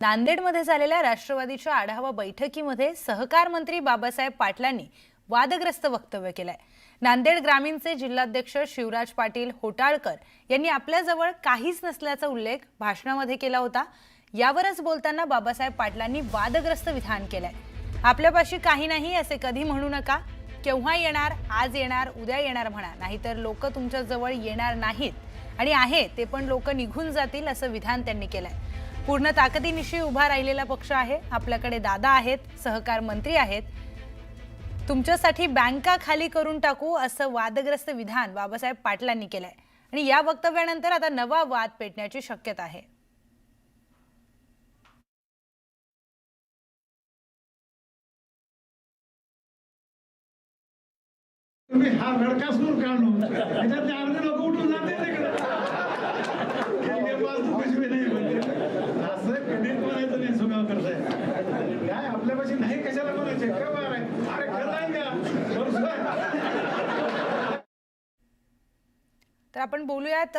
नांदेडमध्ये झालेल्या राष्ट्रवादीच्या आढावा बैठकीमध्ये सहकार मंत्री बाबासाहेब पाटलांनी वादग्रस्त वक्तव्य केलंय. नांदेड ग्रामीणचे जिल्हाध्यक्ष शिवराज पाटील होटाळकर यांनी आपल्याजवळ काहीच नसल्याचा उल्लेख भाषणामध्ये केला होता. यावरच बोलताना बाबासाहेब पाटलांनी वादग्रस्त विधान केलंय. आपल्यापाशी काही नाही असे कधी म्हणू नका. केव्हा येणार आज येणार उद्या येणार म्हणा. नाहीतर लोक तुमच्या जवळ येणार नाहीत. आणि आहे ते पण लोक निघून जातील असं विधान त्यांनी केलंय. पूर्ण ताकदीनिशी उभा राहिलेला पक्ष आहे. आपल्याकडे दादा आहेत सहकार मंत्री आहेत. तुमच्यासाठी बँका खाली करून टाकू असं वादग्रस्त विधान बाबासाहेब पाटलांनी केलंय. आणि या वक्तव्यानंतर आता नवा वाद पेटण्याची शक्यता आहे. तुम्ही हा रडका सूर काढून काय आपल्यापाशी नाही कशाला बोलायचे? अरे का? तर आपण बोलूयात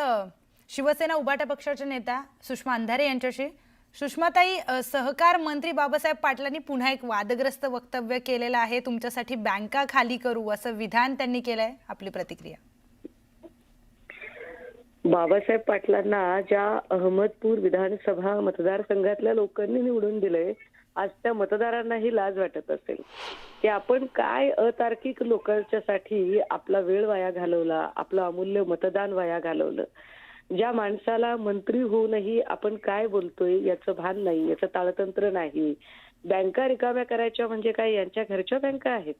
शिवसेना उबाटा पक्षाच्या नेत्या सुषमा अंधारे यांच्याशी. सुषमाताई सहकार मंत्री बाबासाहेब पाटलांनी पुन्हा एक वादग्रस्त वक्तव्य केलेलं आहे. तुमच्यासाठी बँका खाली करू असं विधान त्यांनी केलंय. आपली प्रतिक्रिया. बाबासाहेब पाटलांना ज्या अहमदपूर विधानसभा मतदारसंघातल्या लोकांनी निवडून दिलंय आज त्या मतदारांनाही लाज वाटत असेल. की आपण काय अतार्किक लोकांच्यासाठी आपला वेळ वाया घालवला आपलं अमूल्य मतदान वाया घालवलं. ज्या माणसाला मंत्री होऊनही आपण काय बोलतोय याचं भान नाही याचं ताळतंत्र नाही. बँका रिकाम्या करायच्या म्हणजे काय? यांच्या घरच्या बँका आहेत.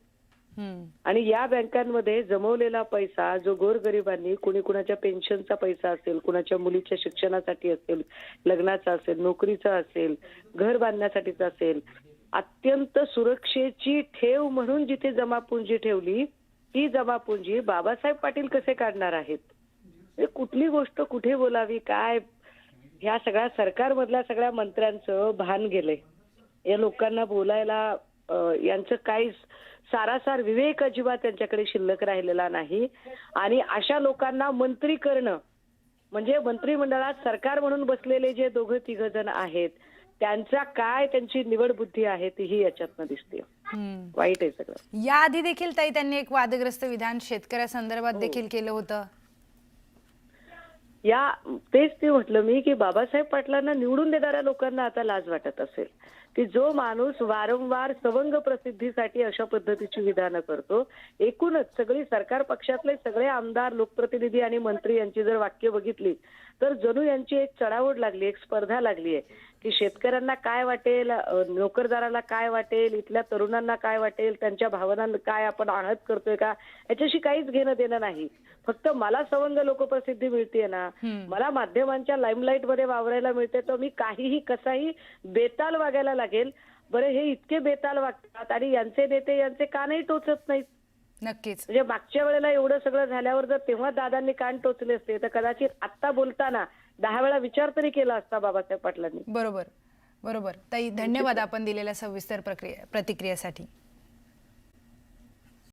आणि या बँकांमध्ये जमवलेला पैसा जो गोरगरिबांनी कुणी कुणाच्या पेन्शनचा पैसा असेल कुणाच्या मुलीच्या शिक्षणासाठी असेल लग्नाचा असेल नोकरीचा असेल घर बांधण्यासाठीचा असेल अत्यंत सुरक्षेची ठेव म्हणून जिथे जमापुंजी ठेवली ती जमापुंजी बाबासाहेब पाटील कसे काढणार आहेत? म्हणजे कुठली गोष्ट कुठे बोलावी काय? ह्या सगळ्या सरकारमधल्या सगळ्या मंत्र्यांचं भान गेलंय. या लोकांना बोलायला यांचं काही सारासार विवेक अजिबात त्यांच्याकडे शिल्लक राहिलेला नाही. आणि अशा लोकांना मंत्री करणं म्हणजे मंत्रिमंडळात सरकार म्हणून बसलेले जे दोघं तिघ जण आहेत त्यांचा काय त्यांची निवड बुद्धी आहे तीही याच्यातनं दिसते. वाईट आहे सगळं. याआधी देखील ताई त्यांनी एक वादग्रस्त विधान शेतकऱ्यासंदर्भात देखील केलं होतं? या तेच ते म्हटलं मी की बाबासाहेब पाटलांना निवडून देणाऱ्या लोकांना आता लाज वाटत असेल. की जो माणूस वारंवार सवंग प्रसिद्धीसाठी अशा पद्धतीची विधानं करतो एकूणच सगळी सरकार पक्षातले सगळे आमदार लोकप्रतिनिधी आणि मंत्री यांची जर वाक्य बघितली तर जणू यांची एक चढावड लागली एक स्पर्धा लागली आहे. की शेतकऱ्यांना काय वाटेल नोकरदाराला काय वाटेल इथल्या तरुणांना काय वाटेल त्यांच्या भावनांना काय आपण आहत करतोय का याच्याशी काहीच घेणं देणं नाही. फक्त मला सवंग लोकप्रसिद्धी मिळते ना. मला माध्यमांच्या लाईमलाईटमध्ये वावरायला मिळते तर मी काहीही कसाही बेताल वागायला लागेल. बरं हे इतके बेताल वागतात आणि यांचे नेते यांचे कानही टोचत नाहीत. नक्कीच. म्हणजे मागच्या वेळेला एवढं सगळं झाल्यावर जर तेव्हा दादांनी कान टोचले असते तर कदाचित आत्ता बोलताना दहा वेळा विचार तरी केला असता बाबासाहेब पाटलांनी. बरोबर बरोबर. ताई धन्यवाद आपण दिलेल्या सविस्तर प्रक्रिया प्रतिक्रियेसाठी.